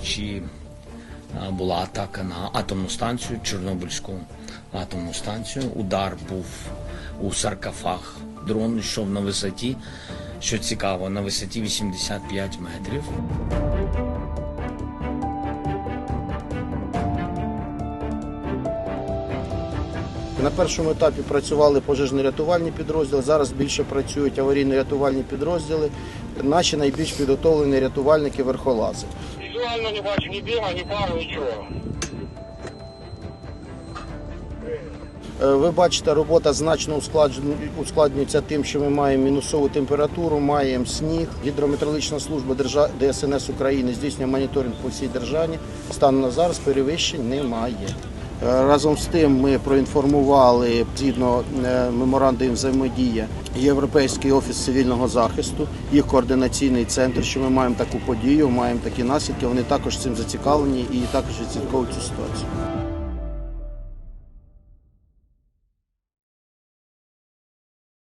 вночі е, була атака на атомну станцію, Чорнобильську атомну станцію. Удар був у саркофаг. Дрон йшов на висоті, що цікаво, на висоті 85 метрів. На першому етапі працювали пожежно-рятувальні підрозділи, зараз більше працюють аварійно-рятувальні підрозділи. Наші найбільш підготовлені рятувальники верхолази. Візуально не бачу ні дима, ні пару, нічого. Е, Ви бачите, робота значно ускладнюється тим, що ми маємо мінусову температуру, маємо сніг. Гідрометеорологічна служба ДСНС України здійснює моніторинг по всій державі. Станом на зараз перевищень немає. Е, Разом з тим ми проінформували згідно меморандум взаємодії Європейський офіс цивільного захисту, їх координаційний центр, що ми маємо таку подію, маємо такі наслідки. Вони також цим зацікавлені і також відслідковують цю ситуацію.